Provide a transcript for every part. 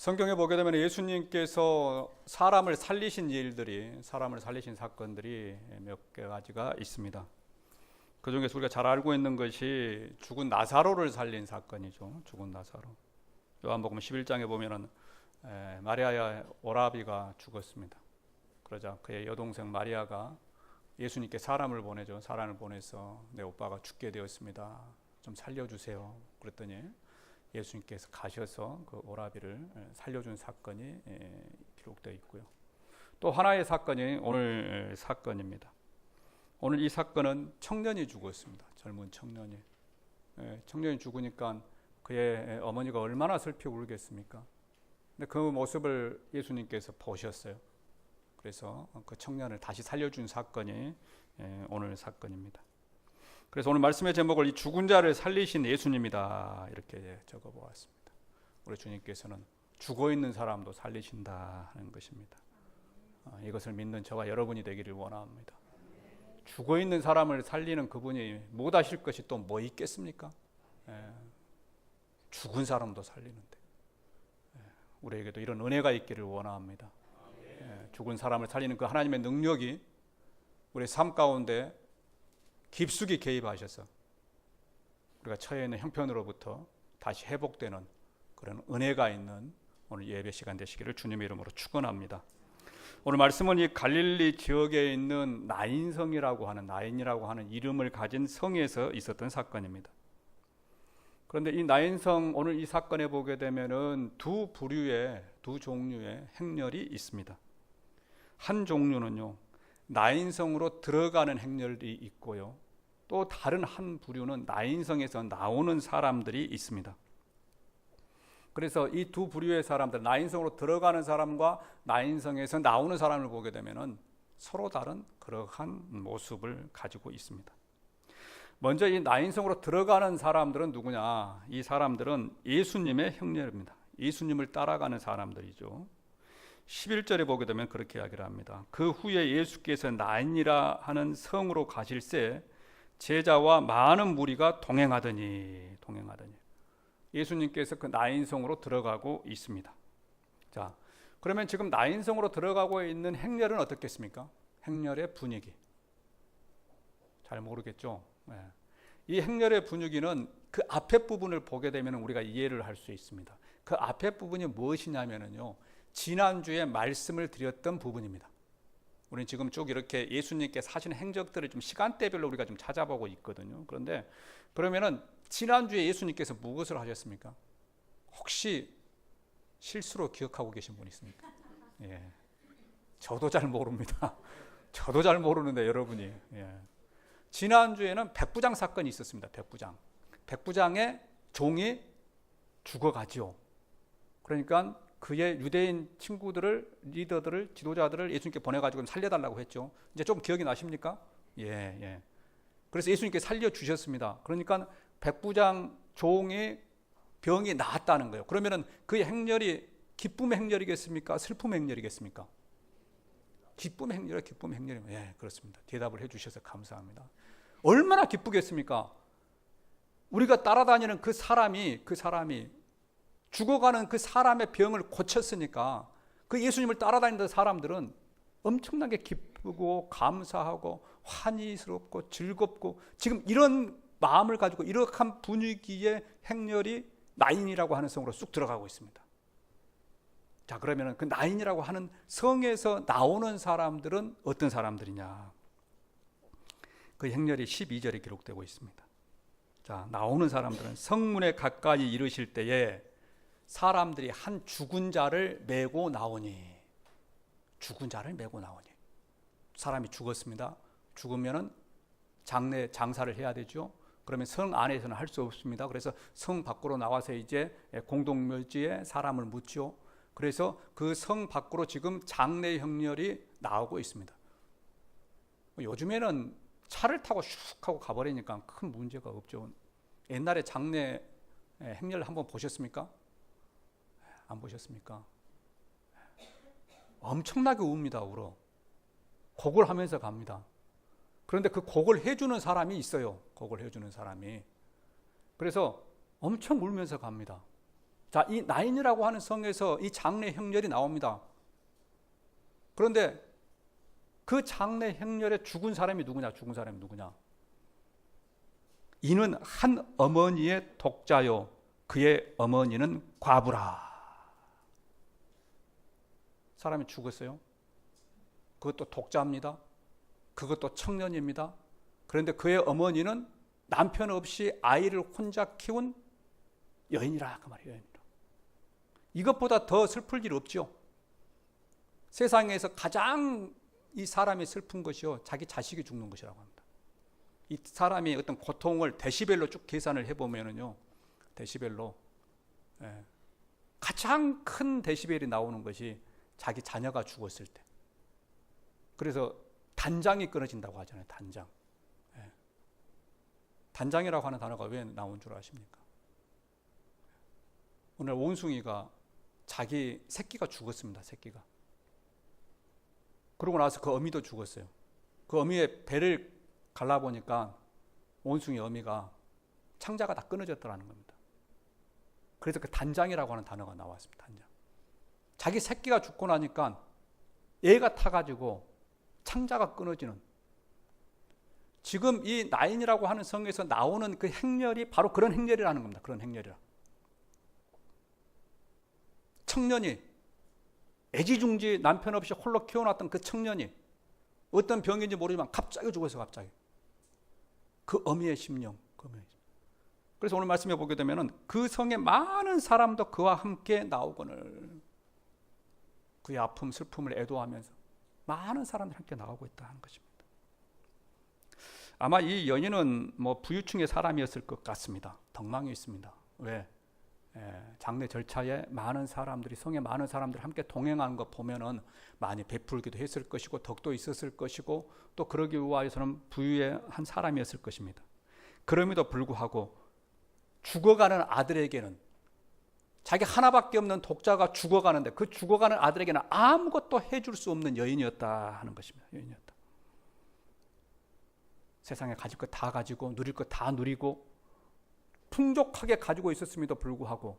성경에 보게 되면 예수님께서 사람을 살리신 일들이 사람을 살리신 사건들이 몇 가지가 있습니다. 그 중에서 우리가 잘 알고 있는 것이 죽은 나사로를 살린 사건이죠. 죽은 나사로. 요한복음 11장에 보면은 에, 마리아의 오라비가 죽었습니다. 그러자 그의 여동생 마리아가 예수님께 사람을 보내죠. 사람을 보내서 내 오빠가 죽게 되었습니다. 좀 살려주세요. 그랬더니 예수님께서 가셔서 그 오라비를 살려준 사건이 기록되어 있고요. 또 하나의 사건이 오늘 사건입니다. 오늘 이 사건은 청년이 죽었습니다. 젊은 청년이. 청년이 죽으니까 그의 어머니가 얼마나 슬피 울겠습니까? 그 모습을 예수님께서 보셨어요. 그래서 그 청년을 다시 살려준 사건이 오늘 사건입니다. 그래서 오늘 말씀의 제목을 이 죽은 자를 살리신 예수님이다 이렇게 적어 보았습니다. 우리 주님께서는 죽어 있는 사람도 살리신다 하는 것입니다. 이것을 믿는 저와 여러분이 되기를 원합니다. 죽어 있는 사람을 살리는 그분이 못 하실 것이 또 뭐 있겠습니까? 죽은 사람도 살리는데 우리에게도 이런 은혜가 있기를 원합니다. 죽은 사람을 살리는 그 하나님의 능력이 우리 삶 가운데 깊숙이 개입하셔서 우리가 처해 있는 형편으로부터 다시 회복되는 그런 은혜가 있는 오늘 예배 시간 되시기를 주님의 이름으로 축원합니다. 오늘 말씀은 이 갈릴리 지역에 있는 나인성이라고 하는 나인이라고 하는 이름을 가진 성에서 있었던 사건입니다. 그런데 이 나인성 오늘 이 사건에 보게 되면은 두 부류의 두 종류의 행렬이 있습니다. 한 종류는요. 나인성으로 들어가는 행렬이 있고요. 또 다른 한 부류는 나인성에서 나오는 사람들이 있습니다. 그래서 이 두 부류의 사람들, 나인성으로 들어가는 사람과 나인성에서 나오는 사람을 보게 되면은 서로 다른 그러한 모습을 가지고 있습니다. 먼저 이 나인성으로 들어가는 사람들은 누구냐? 이 사람들은 예수님의 형제입니다. 예수님을 따라가는 사람들이죠. 11절에 보게 되면 그렇게 이야기를 합니다. 그 후에 예수께서 나인이라 하는 성으로 가실새 제자와 많은 무리가 동행하더니 동행하더니 예수님께서 그 나인성으로 들어가고 있습니다. 자, 그러면 지금 나인성으로 들어가고 있는 행렬은 어떻겠습니까? 행렬의 분위기. 잘 모르겠죠. 네. 이 행렬의 분위기는 그 앞에 부분을 보게 되면 우리가 이해를 할 수 있습니다. 그 앞에 부분이 무엇이냐면요. 지난주에 말씀을 드렸던 부분입니다. 우리는 지금 쭉 이렇게 예수님께 사신 행적들을 좀 시간대별로 우리가 좀 찾아보고 있거든요. 그런데 그러면은 지난주에 예수님께서 무엇을 하셨습니까? 혹시 실수로 기억하고 계신 분 있습니까? 예. 저도 잘 모릅니다. 저도 잘 모르는데 여러분이. 예. 지난주에는 백부장 사건이 있었습니다. 백부장. 백부장의 종이 죽어가지요. 그러니까 그의 유대인 친구들을 리더들을 지도자들을 예수님께 보내가지고 살려달라고 했죠. 이제 좀 기억이 나십니까? 예, 예. 그래서 예수님께 살려 주셨습니다. 그러니까 백부장 종이 병이 나았다는 거예요. 그러면은 그 행렬이 기쁨의 행렬이겠습니까? 슬픔의 행렬이겠습니까? 기쁨의 행렬이 기쁨의 행렬이 예, 그렇습니다. 대답을 해주셔서 감사합니다. 얼마나 기쁘겠습니까? 우리가 따라다니는 그 사람이 그 사람이 죽어가는 그 사람의 병을 고쳤으니까 그 예수님을 따라다니는 사람들은 엄청나게 기쁘고 감사하고 환희스럽고 즐겁고 지금 이런 마음을 가지고 이러한 분위기의 행렬이 나인이라고 하는 성으로 쑥 들어가고 있습니다. 자, 그러면 그 나인이라고 하는 성에서 나오는 사람들은 어떤 사람들이냐? 그 행렬이 12절에 기록되고 있습니다. 자, 나오는 사람들은 성문에 가까이 이르실 때에 사람들이 한 죽은 자를 메고 나오니 죽은 자를 메고 나오니 사람이 죽었습니다. 죽으면은 장례 장사를 해야 되죠. 그러면 성 안에서는 할 수 없습니다. 그래서 성 밖으로 나와서 이제 공동묘지에 사람을 묻죠. 그래서 그 성 밖으로 지금 장례 형렬이 나오고 있습니다. 요즘에는 차를 타고 슉 하고 가버리니까 큰 문제가 없죠. 옛날에 장례 행렬 한번 보셨습니까? 안 보셨습니까? 엄청나게 웁니다, 울어. 곡을 하면서 갑니다. 그런데 그 곡을 해주는 사람이 있어요. 곡을 해주는 사람이. 그래서 엄청 울면서 갑니다. 자, 이 나인이라고 하는 성에서 이 장례 행렬이 나옵니다. 그런데 그 장례 행렬에 죽은 사람이 누구냐? 죽은 사람이 누구냐? 이는 한 어머니의 독자요. 그의 어머니는 과부라. 사람이 죽었어요. 그것도 독자입니다. 그것도 청년입니다. 그런데 그의 어머니는 남편 없이 아이를 혼자 키운 여인이라 그 말이에요. 여인이라. 이것보다 더 슬플 일 없죠. 세상에서 가장 이 사람이 슬픈 것이요 자기 자식이 죽는 것이라고 합니다. 이 사람이 어떤 고통을 데시벨로 쭉 계산을 해보면은요 데시벨로 예, 가장 큰 데시벨이 나오는 것이 자기 자녀가 죽었을 때. 그래서 단장이 끊어진다고 하잖아요. 단장. 예. 단장이라고 하는 단어가 왜 나온 줄 아십니까? 오늘 원숭이가 자기 새끼가 죽었습니다. 새끼가. 그러고 나서 그 어미도 죽었어요. 그 어미의 배를 갈라보니까 원숭이 어미가 창자가 다 끊어졌더라는 겁니다. 그래서 그 단장이라고 하는 단어가 나왔습니다. 단장. 자기 새끼가 죽고 나니까 얘가 타가지고 창자가 끊어지는 지금 이 나인이라고 하는 성에서 나오는 그 행렬이 바로 그런 행렬이라는 겁니다. 그런 행렬이라. 청년이 애지중지 남편 없이 홀로 키워놨던 그 청년이 어떤 병인지 모르지만 갑자기 죽어서 갑자기 그 어미의 심령, 그 어미의 심령. 그래서 오늘 말씀해 보게 되면은 그 성에 많은 사람도 그와 함께 나오거늘 그의 아픔, 슬픔을 애도하면서 많은 사람들이 함께 나오고 있다는 것입니다. 아마 이 연인은 뭐 부유층의 사람이었을 것 같습니다. 덕망이 있습니다. 왜? 예, 장례 절차에 많은 사람들이 성에 많은 사람들이 함께 동행하는 것 보면은 많이 베풀기도 했을 것이고 덕도 있었을 것이고 또 그러기 위하여서는 부유의 한 사람이었을 것입니다. 그럼에도 불구하고 죽어가는 아들에게는 자기 하나밖에 없는 독자가 죽어가는데 그 죽어가는 아들에게는 아무것도 해줄 수 없는 여인이었다 하는 것입니다. 여인이었다. 세상에 가질 것 다 가지고 누릴 것 다 누리고 풍족하게 가지고 있었음에도 불구하고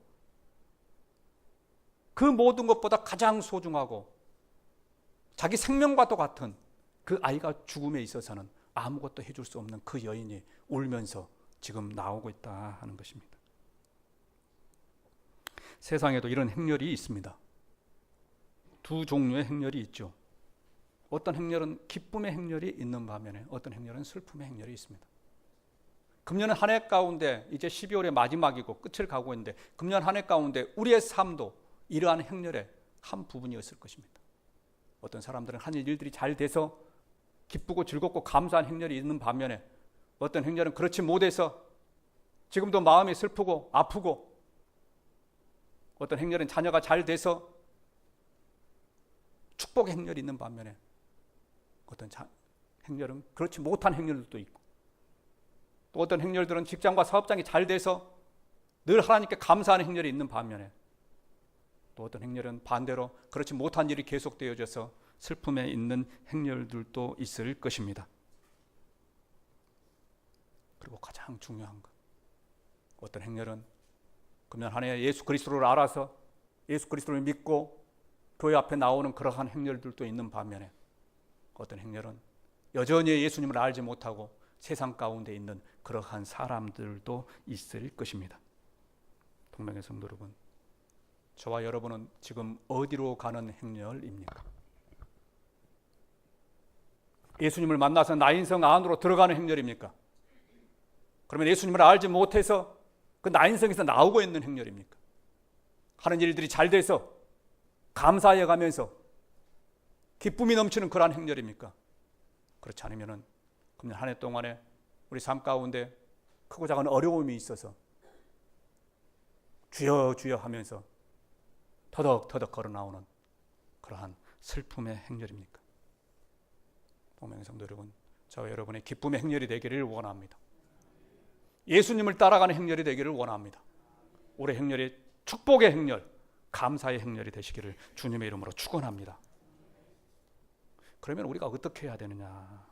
그 모든 것보다 가장 소중하고 자기 생명과도 같은 그 아이가 죽음에 있어서는 아무것도 해줄 수 없는 그 여인이 울면서 지금 나오고 있다 하는 것입니다. 세상에도 이런 행렬이 있습니다. 두 종류의 행렬이 있죠. 어떤 행렬은 기쁨의 행렬이 있는 반면에 어떤 행렬은 슬픔의 행렬이 있습니다. 금년 한해 가운데 이제 12월의 마지막이고 끝을 가고 있는데 금년 한 해 가운데 우리의 삶도 이러한 행렬의 한 부분이었을 것입니다. 어떤 사람들은 한 일들이 잘 돼서 기쁘고 즐겁고 감사한 행렬이 있는 반면에 어떤 행렬은 그렇지 못해서 지금도 마음이 슬프고 아프고 어떤 행렬은 자녀가 잘 돼서 축복의 행렬이 있는 반면에 어떤 자, 행렬은 그렇지 못한 행렬도 있고 또 어떤 행렬들은 직장과 사업장이 잘 돼서 늘 하나님께 감사하는 행렬이 있는 반면에 또 어떤 행렬은 반대로 그렇지 못한 일이 계속되어져서 슬픔에 있는 행렬들도 있을 것입니다. 그리고 가장 중요한 것. 어떤 행렬은 그러면 한해 예수 그리스도를 알아서 예수 그리스도를 믿고 교회 앞에 나오는 그러한 행렬들도 있는 반면에 어떤 행렬은 여전히 예수님을 알지 못하고 세상 가운데 있는 그러한 사람들도 있을 것입니다. 동명의 성도 여러분, 저와 여러분은 지금 어디로 가는 행렬입니까? 예수님을 만나서 나 인성 안으로 들어가는 행렬입니까? 그러면 예수님을 알지 못해서 그 나인성에서 나오고 있는 행렬입니까? 하는 일들이 잘 돼서 감사해 가면서 기쁨이 넘치는 그러한 행렬입니까? 그렇지 않으면은 그러면 한해 동안에 우리 삶 가운데 크고 작은 어려움이 있어서 주여 주여 하면서 터덕터덕 걸어 나오는 그러한 슬픔의 행렬입니까? 동명의 성도 여러분, 저와 여러분의 기쁨의 행렬이 되기를 원합니다. 예수님을 따라가는 행렬이 되기를 원합니다. 올해 행렬이 축복의 행렬, 감사의 행렬이 되시기를 주님의 이름으로 축원합니다. 그러면 우리가 어떻게 해야 되느냐?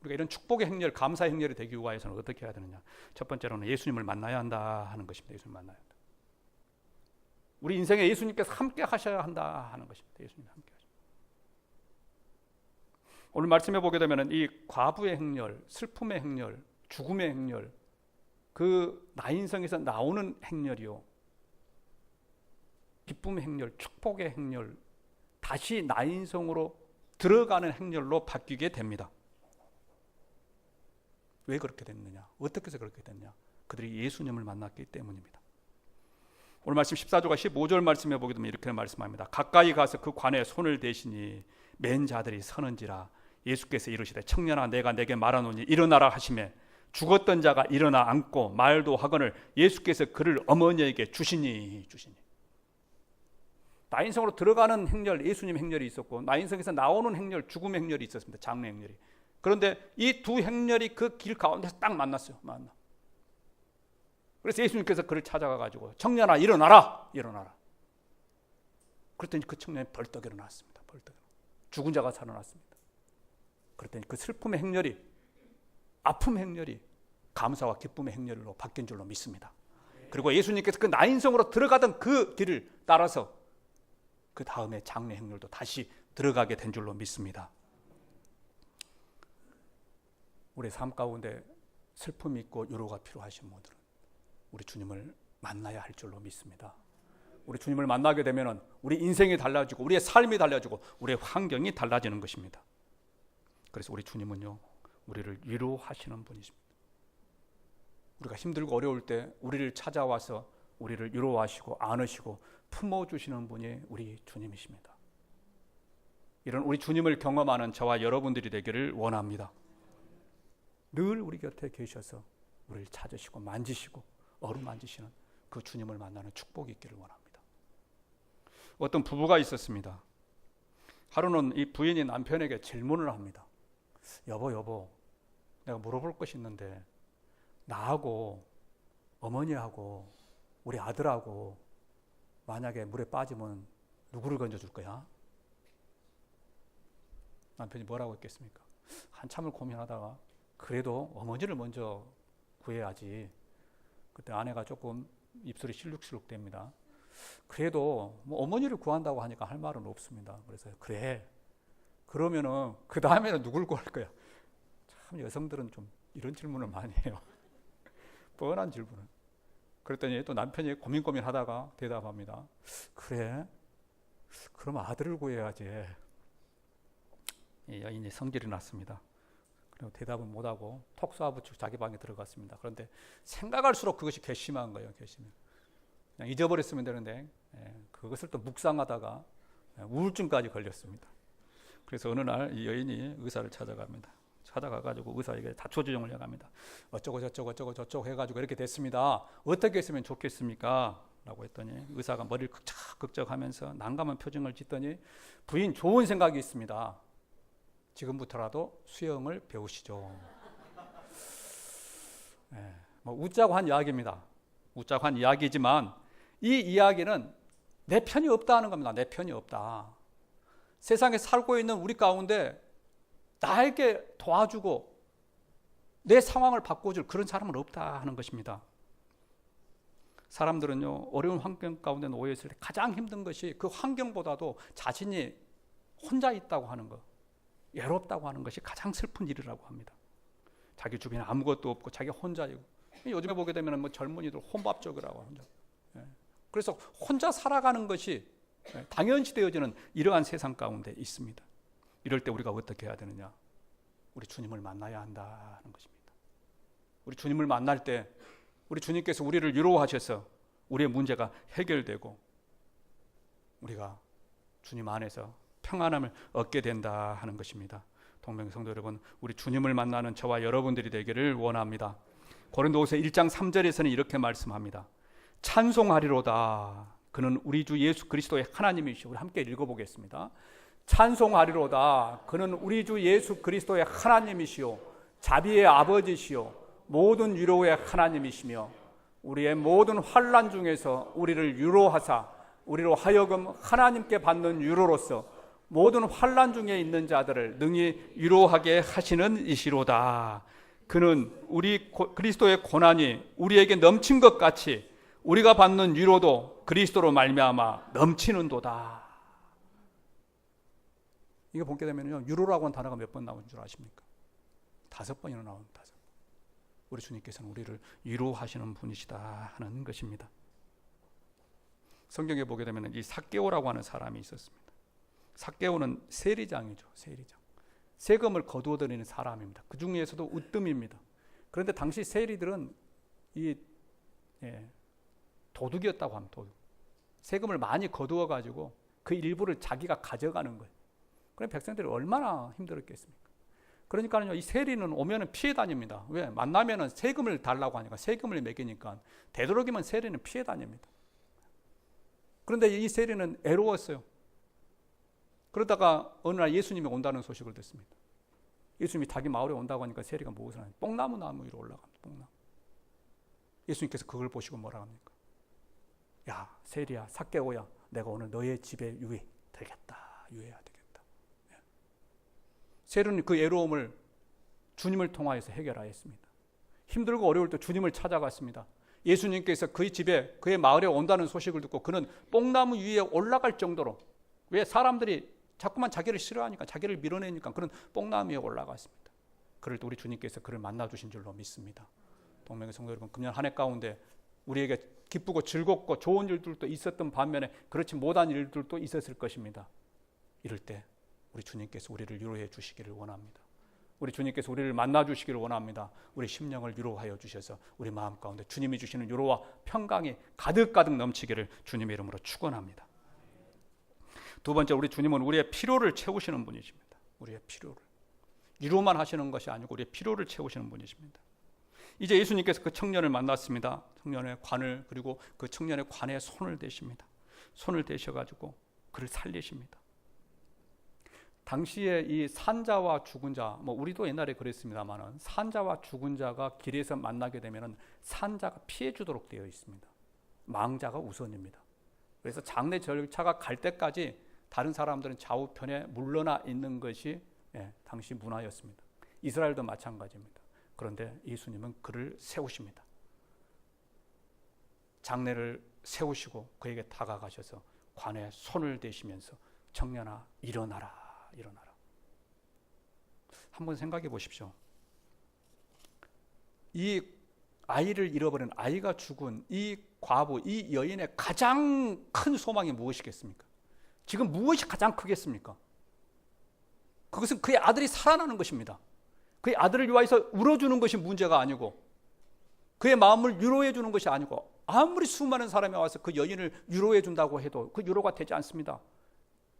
우리가 이런 축복의 행렬, 감사의 행렬이 되기 위해서는 어떻게 해야 되느냐? 첫 번째로는 예수님을 만나야 한다 하는 것입니다. 예수님 만나야 한다. 우리 인생에 예수님께서 함께 하셔야 한다 하는 것입니다. 예수님 함께 하셔. 오늘 말씀해 보게 되면 이 과부의 행렬, 슬픔의 행렬, 죽음의 행렬, 그 나인성에서 나오는 행렬이요. 기쁨의 행렬, 축복의 행렬, 다시 나인성으로 들어가는 행렬로 바뀌게 됩니다. 왜 그렇게 됐느냐? 어떻게 해서 그렇게 됐냐? 그들이 예수님을 만났기 때문입니다. 오늘 말씀 14조가 15절 말씀해 보게 되면 이렇게 말씀합니다. 가까이 가서 그 관에 손을 대시니 맨 자들이 서는지라 예수께서 이르시되 청년아 내가 내게 말하노니 일어나라 하심에 죽었던 자가 일어나 앉고 말도 하거늘 예수께서 그를 어머니에게 주시니 주시니 나인성으로 들어가는 행렬 예수님 행렬이 있었고 나인성에서 나오는 행렬 죽음의 행렬이 있었습니다. 장례 행렬이. 그런데 이 두 행렬이 그 길 가운데서 딱 만났어요. 만나. 그래서 예수님께서 그를 찾아가 가지고 청년아 일어나라 일어나라. 그랬더니 그 청년이 벌떡 일어났습니다. 벌떡 죽은 자가 살아났습니다. 그랬더니 그 슬픔의 행렬이 아픔 행렬이 감사와 기쁨의 행렬로 바뀐 줄로 믿습니다. 그리고 예수님께서 그 나인성으로 들어가던 그 길을 따라서 그 다음에 장례 행렬도 다시 들어가게 된 줄로 믿습니다. 우리 삶 가운데 슬픔이 있고 위로가 필요하신 분들은 우리 주님을 만나야 할 줄로 믿습니다. 우리 주님을 만나게 되면 우리 인생이 달라지고 우리의 삶이 달라지고 우리의 환경이 달라지는 것입니다. 그래서 우리 주님은요, 우리를 위로하시는 분이십니다. 우리가 힘들고 어려울 때 우리를 찾아와서 우리를 위로하시고 안으시고 품어주시는 분이 우리 주님이십니다. 이런 우리 주님을 경험하는 저와 여러분들이 되기를 원합니다. 늘 우리 곁에 계셔서 우리를 찾으시고 만지시고 어루만지시는 그 주님을 만나는 축복이 있기를 원합니다. 어떤 부부가 있었습니다. 하루는 이 부인이 남편에게 질문을 합니다. 여보, 여보, 내가 물어볼 것이 있는데 나하고 어머니하고 우리 아들하고 만약에 물에 빠지면 누구를 건져줄 거야? 남편이 뭐라고 했겠습니까? 한참을 고민하다가 그래도 어머니를 먼저 구해야지. 그때 아내가 조금 입술이 실룩실룩 됩니다. 그래도 뭐 어머니를 구한다고 하니까 할 말은 없습니다. 그래서 그래. 그러면은 그 다음에는 누굴 구할 거야? 참 여성들은 좀 이런 질문을 많이 해요. 뻔한 질문을. 그랬더니 또 남편이 고민 고민 하다가 대답합니다. 그래? 그럼 아들을 구해야지. 이 여인이 성질이 났습니다. 그리고 대답은 못하고 톡 쏘아붙이고 자기 방에 들어갔습니다. 그런데 생각할수록 그것이 괘씸한 거예요. 괘씸해. 그냥 잊어버렸으면 되는데 예, 그것을 또 묵상하다가 예, 우울증까지 걸렸습니다. 그래서 어느 날 이 여인이 의사를 찾아갑니다. 찾아가가지고 의사에게 다초지종을 해갑니다. 어쩌고 저쩌고 어쩌고 저쩌고 해가지고 이렇게 됐습니다. 어떻게 했으면 좋겠습니까? 라고 했더니 의사가 머리를 극적극적 하면서 난감한 표정을 짓더니 부인 좋은 생각이 있습니다. 지금부터라도 수영을 배우시죠. 네, 뭐 웃자고 한 이야기입니다. 웃자고 한 이야기지만 이 이야기는 내 편이 없다는 겁니다. 내 편이 없다. 세상에 살고 있는 우리 가운데 나에게 도와주고 내 상황을 바꿔줄 그런 사람은 없다 하는 것입니다. 사람들은요, 어려운 환경 가운데 놓여 있을 때 가장 힘든 것이 그 환경보다도 자신이 혼자 있다고 하는 것, 외롭다고 하는 것이 가장 슬픈 일이라고 합니다. 자기 주변에 아무것도 없고 자기 혼자이고. 요즘에 보게 되면 뭐 젊은이들 혼밥족이라고 합니다. 예. 그래서 혼자 살아가는 것이 예, 당연시 되어지는 이러한 세상 가운데 있습니다. 이럴 때 우리가 어떻게 해야 되느냐? 우리 주님을 만나야 한다는 것입니다. 우리 주님을 만날 때 우리 주님께서 우리를 위로하셔서 우리의 문제가 해결되고 우리가 주님 안에서 평안함을 얻게 된다 하는 것입니다. 동명 성도 여러분, 우리 주님을 만나는 저와 여러분들이 되기를 원합니다. 고린도후서 1장 3절에서는 이렇게 말씀합니다. 찬송하리로다. 그는 우리 주 예수 그리스도의 하나님이시오. 우리 함께 읽어보겠습니다. 찬송하리로다. 그는 우리 주 예수 그리스도의 하나님이시오. 자비의 아버지시오. 모든 위로의 하나님이시며 우리의 모든 환란 중에서 우리를 위로하사 우리로 하여금 하나님께 받는 위로로서 모든 환란 중에 있는 자들을 능히 위로하게 하시는 이시로다. 그는 우리 그리스도의 고난이 우리에게 넘친 것 같이 우리가 받는 위로도 그리스도로 말미암아 넘치는도다. 이거 보게 되면요 유로라고 하는 단어가 몇 번 나온 줄 아십니까? 다섯 번이나 번. 우리 주님께서는 우리를 위로하시는 분이시다 하는 것입니다. 성경에 보게 되면 이 삭개오라고 하는 사람이 있었습니다. 삭개오는 세리장이죠. 세리장. 세금을 거두어 들이는 사람입니다. 그 중에서도 으뜸입니다. 그런데 당시 세리들은 이 예, 도둑이었다고 합니다. 도둑. 세금을 많이 거두어 가지고 그 일부를 자기가 가져가는 거예요. 그럼 백성들이 얼마나 힘들었겠습니까? 그러니까요, 이 세리는 오면은 피해 다닙니다. 왜? 만나면은 세금을 달라고 하니까 세금을 매기니까 되도록이면 세리는 피해 다닙니다. 그런데 이 세리는 애로웠어요. 그러다가 어느 날 예수님이 온다는 소식을 듣습니다. 예수님이 자기 마을에 온다고 하니까 세리가 무엇을 하냐? 뽕나무 나무 위로 올라갑니다. 뽕나무. 예수님께서 그걸 보시고 뭐라 합니까? 야, 세리야, 삭개오야, 내가 오늘 너의 집에 유해 되겠다. 유해야 되겠다. 예. 세리는 그 애로움을 주님을 통하여서 해결하였습니다. 힘들고 어려울 때 주님을 찾아갔습니다. 예수님께서 그의 집에 그의 마을에 온다는 소식을 듣고 그는 뽕나무 위에 올라갈 정도로 왜 사람들이 자꾸만 자기를 싫어하니까 자기를 밀어내니까 그런 뽕나무 위에 올라갔습니다. 그럴 때 우리 주님께서 그를 만나 주신 줄로 믿습니다. 동명의 성도 여러분, 금년 한 해 가운데 우리에게 기쁘고 즐겁고 좋은 일들도 있었던 반면에 그렇지 못한 일들도 있었을 것입니다. 이럴 때 우리 주님께서 우리를 위로해 주시기를 원합니다. 우리 주님께서 우리를 만나 주시기를 원합니다. 우리 심령을 위로하여 주셔서 우리 마음 가운데 주님이 주시는 위로와 평강이 가득가득 넘치기를 주님의 이름으로 축원합니다. 두 번째 우리 주님은 우리의 필요를 채우시는 분이십니다. 우리의 필요를 위로만 하시는 것이 아니고 우리의 필요를 채우시는 분이십니다. 이제 예수님께서 그 청년을 만났습니다. 청년의 관을 그리고 그 청년의 관에 손을 대십니다. 손을 대셔 가지고 그를 살리십니다. 당시에 이 산자와 죽은 자, 뭐 우리도 옛날에 그랬습니다만은 산자와 죽은 자가 길에서 만나게 되면은 산자가 피해 주도록 되어 있습니다. 망자가 우선입니다. 그래서 장례 절차가 갈 때까지 다른 사람들은 좌우편에 물러나 있는 것이 예, 당시 문화였습니다. 이스라엘도 마찬가지입니다. 그런데 예수님은 그를 세우십니다. 장례를 세우시고 그에게 다가가셔서 관에 손을 대시면서 청년아 일어나라 일어나라. 한번 생각해 보십시오. 이 아이를 잃어버린 아이가 죽은 이 과부, 이 여인의 가장 큰 소망이 무엇이겠습니까? 지금 무엇이 가장 크겠습니까? 그것은 그의 아들이 살아나는 것입니다. 그의 아들을 위하여서 울어주는 것이 문제가 아니고 그의 마음을 위로해 주는 것이 아니고 아무리 수많은 사람이 와서 그 여인을 위로해 준다고 해도 그 위로가 되지 않습니다.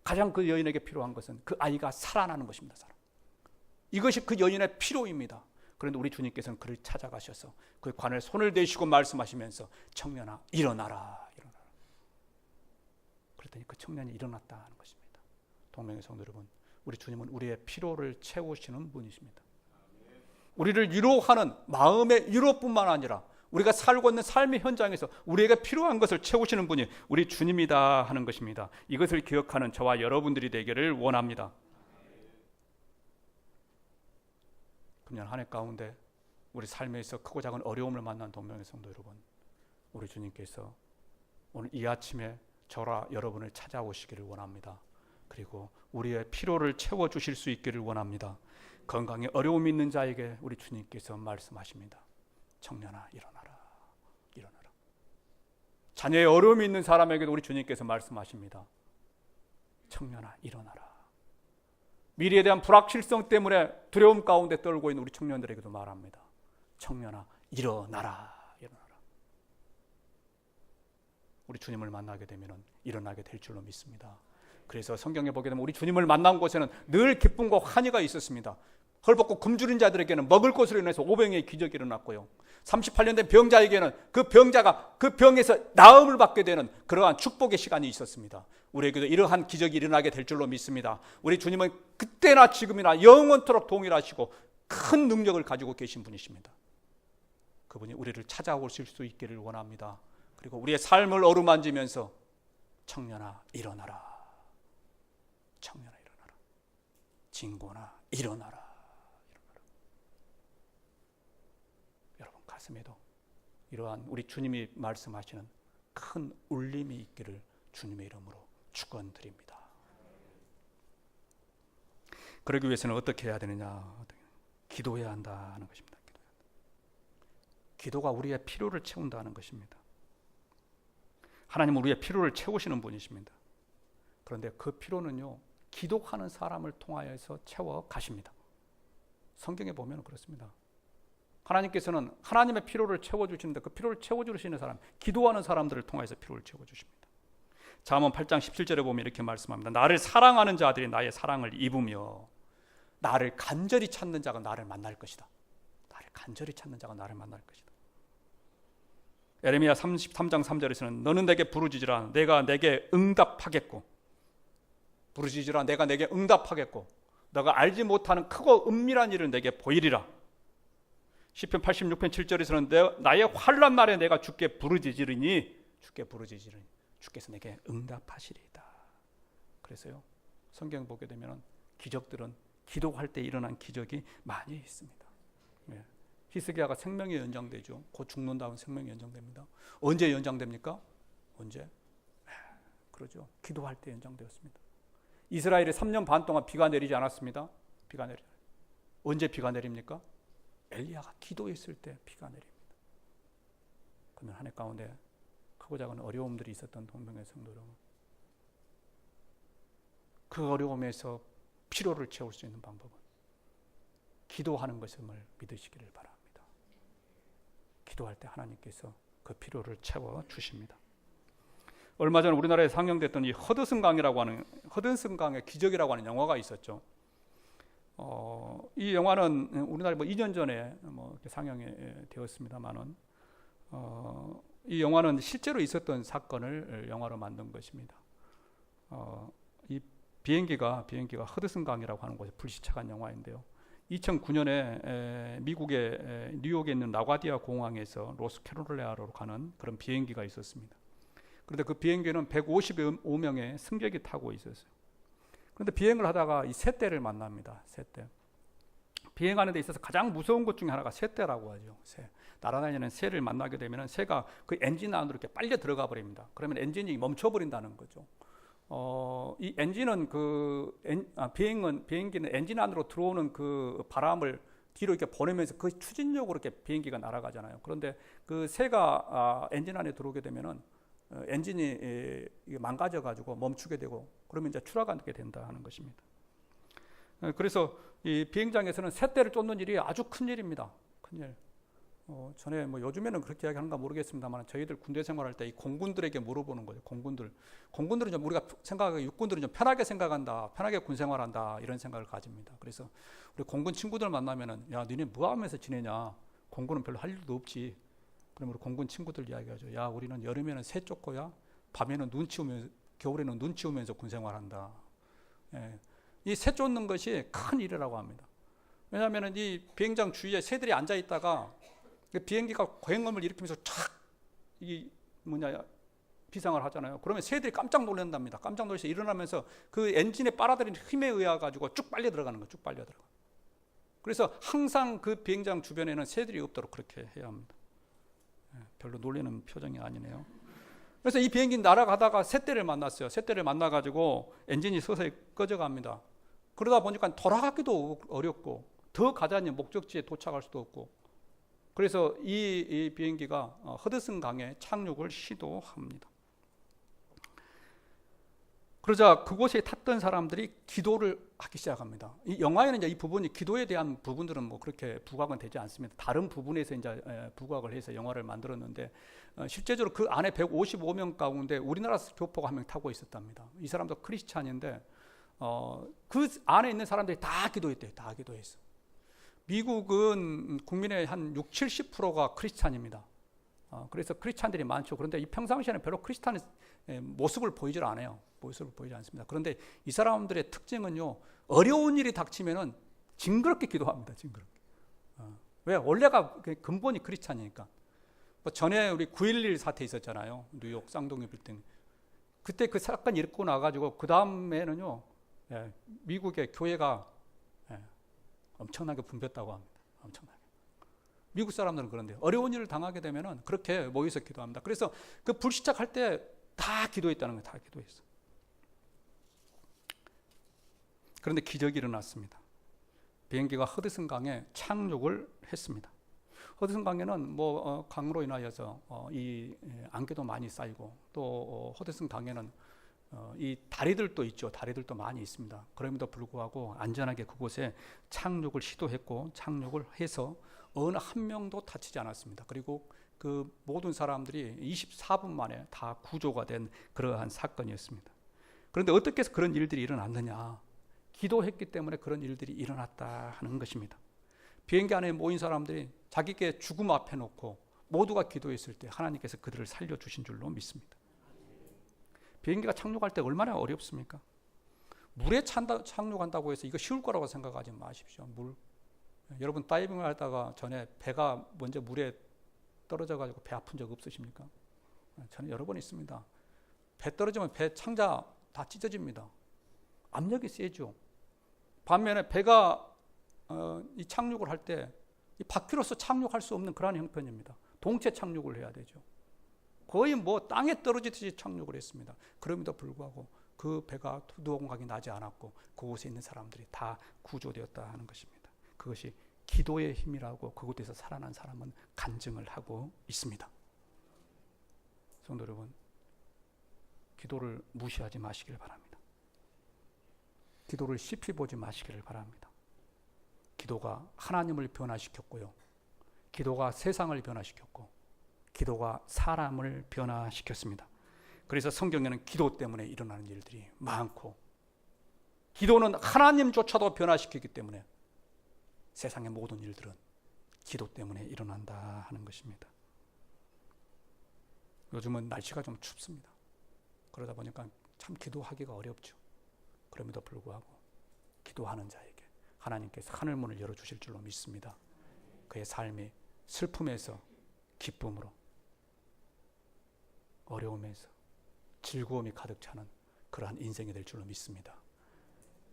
가장 그 여인에게 필요한 것은 그 아이가 살아나는 것입니다. 사람. 이것이 그 여인의 필요입니다. 그런데 우리 주님께서는 그를 찾아가셔서 그 관을 손을 대시고 말씀하시면서 청년아 일어나라 일어나라. 그랬더니 그 청년이 일어났다는 것입니다. 동명의 성도 여러분, 우리 주님은 우리의 필요를 채우시는 분이십니다. 우리를 위로하는 마음의 위로뿐만 아니라 우리가 살고 있는 삶의 현장에서 우리에게 필요한 것을 채우시는 분이 우리 주님이다 하는 것입니다. 이것을 기억하는 저와 여러분들이 되기를 원합니다. 금년 한 해 가운데 우리 삶에서 크고 작은 어려움을 만난 동명의 성도 여러분, 우리 주님께서 오늘 이 아침에 저라 여러분을 찾아오시기를 원합니다. 그리고 우리의 필요를 채워 주실 수 있기를 원합니다. 건강에 어려움이 있는 자에게 우리 주님께서 말씀하십니다. 청년아. 일어나라. 자녀의 어려움이 있는 사람에게도 우리 주님께서 말씀하십니다. 청년아 일어나라. 미래에 대한 불확실성 때문에 두려움 가운데 떨고 있는 우리 청년들에게도 말합니다. 청년아 일어나라. 일어나라. 우리 주님을 만나게 되면 일어나게 될 줄로 믿습니다. 그래서 성경에 보게 되면 우리 주님을 만난 곳에는 늘 기쁨과 환희가 있었습니다. 헐벗고 굶주린 자들에게는 먹을 것으로 인해서 오병의 기적이 일어났고요. 38년 된 병자에게는 그 병자가 그 병에서 나음을 받게 되는 그러한 축복의 시간이 있었습니다. 우리에게도 이러한 기적이 일어나게 될 줄로 믿습니다. 우리 주님은 그때나 지금이나 영원토록 동일하시고 큰 능력을 가지고 계신 분이십니다. 그분이 우리를 찾아오실 수 있기를 원합니다. 그리고 우리의 삶을 어루만지면서 청년아 일어나라. 청년아 일어나라. 진고나 일어나라. 가슴에도 이러한 우리 주님이 말씀하시는 큰 울림이 있기를 주님의 이름으로 축원드립니다. 그러기 위해서는 어떻게 해야 되느냐? 기도해야 한다는 것입니다. 기도가 우리의 필요를 채운다는 것입니다. 하나님은 우리의 필요를 채우시는 분이십니다. 그런데 그 필요는요, 기도하는 사람을 통하여서 채워 가십니다. 성경에 보면 그렇습니다. 하나님께서는 하나님의 필요를 채워주시는데 그 필요를 채워주시는 사람, 기도하는 사람들을 통해서 필요를 채워주십니다. 잠언 8장 17절에 보면 이렇게 말씀합니다. 나를 사랑하는 자들이 나의 사랑을 입으며 나를 간절히 찾는 자가 나를 만날 것이다. 나를 간절히 찾는 자가 나를 만날 것이다. 에레미야 33장 3절에서는 너는 내게 부르짖으라 내가 내게 응답하겠고 부르짖으라 내가 내게 응답하겠고 너가 알지 못하는 크고 은밀한 일을 내게 보이리라. 시편 86편 7절에 서는 내, 나의 환란 날에 내가 주께 부르짖으리니 주께 부르짖으리니 주께서 내게 응답하시리이다. 그래서요. 성경 보게 되면 기적들은 기도할 때 일어난 기적이 많이 있습니다. 예. 히스기야가 생명이 연장되죠. 곧 죽는다면 생명이 연장됩니다. 언제 연장됩니까? 언제? 예, 그러죠. 기도할 때 연장되었습니다. 이스라엘이 3년 반 동안 비가 내리지 않았습니다. 비가 내리. 언제 비가 내립니까? 엘리야가 기도했을 때 비가 내립니다. 그러면 한 해 가운데 크고 작은 어려움들이 있었던 동명의 성도 여러분. 그 어려움에서 필요를 채울 수 있는 방법은 기도하는 것임을 믿으시기를 바랍니다. 기도할 때 하나님께서 그 필요를 채워 주십니다. 얼마 전 우리나라에 상영됐던 이 허드슨 강이라고 하는 허드슨 강의 기적이라고 하는 영화가 있었죠. 어, 이 영화는 우리나라에 뭐 2년 전에 뭐 상영이 되었습니다만은 어, 이 영화는 실제로 있었던 사건을 영화로 만든 것입니다. 어, 이 비행기가 비행기가 허드슨 강이라고 하는 곳에 불시착한 영화인데요. 2009년에 미국의 뉴욕에 있는 라과디아 공항에서 로스캐롤라이나로 가는 그런 비행기가 있었습니다. 그런데 그 비행기는 155명의 승객이 타고 있었어요. 그런데 비행을 하다가 이 새떼를 만납니다. 새떼. 비행하는 데 있어서 가장 무서운 것 중에 하나가 새떼라고 하죠. 새. 날아다니는 새를 만나게 되면 새가 그 엔진 안으로 이렇게 빨려 들어가 버립니다. 그러면 엔진이 멈춰 버린다는 거죠. 어, 이 엔진은 그 엔, 아, 비행은 비행기는 엔진 안으로 들어오는 그 바람을 뒤로 이렇게 보내면서 그 추진력으로 이렇게 비행기가 날아가잖아요. 그런데 그 새가 아, 엔진 안에 들어오게 되면은 어, 엔진이 에, 망가져 가지고 멈추게 되고 그러면 이제 추락하게 된다 하는 것입니다. 어, 그래서 이 비행장에서는 새떼를 쫓는 일이 아주 큰 일입니다. 큰 일. 어, 전에 뭐 요즘에는 그렇게 이야기하는가 모르겠습니다만 저희들 군대 생활할 때 이 공군들에게 물어보는 거죠. 공군들. 공군들은 좀 우리가 생각하기 육군들은 좀 편하게 생각한다. 편하게 군 생활한다. 이런 생각을 가집니다. 그래서 우리 공군 친구들 만나면은 야, 니네 뭐 하면서 지내냐? 공군은 별로 할 일도 없지. 그럼 우리 공군 친구들 이야기하죠. 야, 우리는 여름에는 새 쫓고야. 밤에는 눈 치우면서 겨울에는 눈 치우면서 군 생활한다. 예. 이새 쫓는 것이 큰 일이라고 합니다. 왜냐하면 이 비행장 주위에 새들이 앉아 있다가 그 비행기가 고행음을 일으키면서 촥이 뭐냐 비상을 하잖아요. 그러면 새들이 깜짝 놀란답니다. 깜짝 놀라서 일어나면서 그 엔진에 빨아들인 힘에 의해 가지고 쭉 빨려 들어가는 거, 쭉 빨려 들어가. 그래서 항상 그 비행장 주변에는 새들이 없도록 그렇게 해야 합니다. 예, 별로 놀리는 표정이 아니네요. 그래서 이 비행기 날아가다가 새떼를 만났어요. 새떼를 만나가지고 엔진이 서서히 꺼져갑니다. 그러다 보니까 돌아가기도 어렵고 더 가자니 목적지에 도착할 수도 없고 그래서 이, 이 비행기가 어, 허드슨 강에 착륙을 시도합니다. 그러자 그곳에 탔던 사람들이 기도를 하기 시작합니다. 이 영화에는 이제 이 부분이 기도에 대한 부분들은 뭐 그렇게 부각은 되지 않습니다. 다른 부분에서 이제 부각을 해서 영화를 만들었는데 어, 실제적으로 그 안에 155명 가운데 우리나라 교포가 한 명 타고 있었답니다. 이 사람도 크리스찬인데 어, 그 안에 있는 사람들이 다 기도했대요. 다 기도했어. 미국은 국민의 한 6, 70%가 크리스찬입니다. 어, 그래서 크리스찬들이 많죠. 그런데 이 평상시에는 별로 크리스찬의 모습을 보이질 않아요. 모습을 보이지 않습니다. 그런데 이 사람들의 특징은요, 어려운 일이 닥치면은 징그럽게 기도합니다. 징그럽게. 어, 왜? 원래가 그 근본이 크리스찬이니까. 뭐 전에 우리 9.11 사태 있었잖아요. 뉴욕 쌍둥이 빌딩. 그때 그 사건이 일고 나가지고 그 다음에는요, 예, 미국의 교회가 예, 엄청나게 붐볐다고 합니다. 엄청나게. 미국 사람들은 그런데 어려운 일을 당하게 되면은 그렇게 모여서 기도합니다. 그래서 그 불시착할 때 다 기도했다는 거예요. 다 기도했어. 그런데 기적이 일어났습니다. 비행기가 허드슨 강에 착륙을 했습니다. 허드슨 강에는 뭐 어, 강으로 인하여서 어, 이 예, 안개도 많이 쌓이고 또 어, 허드슨 강에는 어, 이 다리들도 있죠. 다리들도 많이 있습니다. 그럼에도 불구하고 안전하게 그곳에 착륙을 시도했고 착륙을 해서 어느 한 명도 다치지 않았습니다. 그리고 그 모든 사람들이 24분 만에 다 구조가 된 그러한 사건이었습니다. 그런데 어떻게 해서 그런 일들이 일어났느냐? 기도했기 때문에 그런 일들이 일어났다 하는 것입니다. 비행기 안에 모인 사람들이 자기께 죽음 앞에 놓고 모두가 기도했을 때 하나님께서 그들을 살려주신 줄로 믿습니다. 비행기가 착륙할 때 얼마나 어렵습니까? 물에 찬다, 착륙한다고 해서 이거 쉬울 거라고 생각하지 마십시오. 물. 여러분 다이빙을 하다가 전에 배가 먼저 물에 떨어져 가지고 배 아픈 적 없으십니까? 저는 여러 번 있습니다. 배 떨어지면 배 창자 다 찢어집니다. 압력이 세죠. 반면에 배가 어, 이 착륙을 할 때 이 바퀴로서 착륙할 수 없는 그러한 형편입니다. 동체 착륙을 해야 되죠. 거의 뭐 땅에 떨어지듯이 착륙을 했습니다. 그럼에도 불구하고 그 배가 두동강이 나지 않았고 그곳에 있는 사람들이 다 구조되었다 하는 것입니다. 그것이 기도의 힘이라고 그곳에서 살아난 사람은 간증을 하고 있습니다. 성도 여러분, 기도를 무시하지 마시길 바랍니다. 기도를 쉽이 보지 마시기를 바랍니다. 기도가 하나님을 변화시켰고요. 기도가 세상을 변화시켰고, 기도가 사람을 변화시켰습니다. 그래서 성경에는 기도 때문에 일어나는 일들이 많고, 기도는 하나님조차도 변화시키기 때문에 세상의 모든 일들은 기도 때문에 일어난다 하는 것입니다. 요즘은 날씨가 좀 춥습니다. 그러다 보니까 참 기도하기가 어렵죠. 그럼에도 불구하고 기도하는 자에게 하나님께서 하늘 문을 열어 주실 줄로 믿습니다. 그의 삶이 슬픔에서 기쁨으로 어려움에서 즐거움이 가득 차는 그러한 인생이 될 줄로 믿습니다.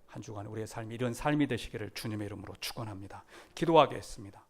한 주간 우리의 삶이 이런 삶이 되시기를 주님의 이름으로 축원합니다. 기도하겠습니다.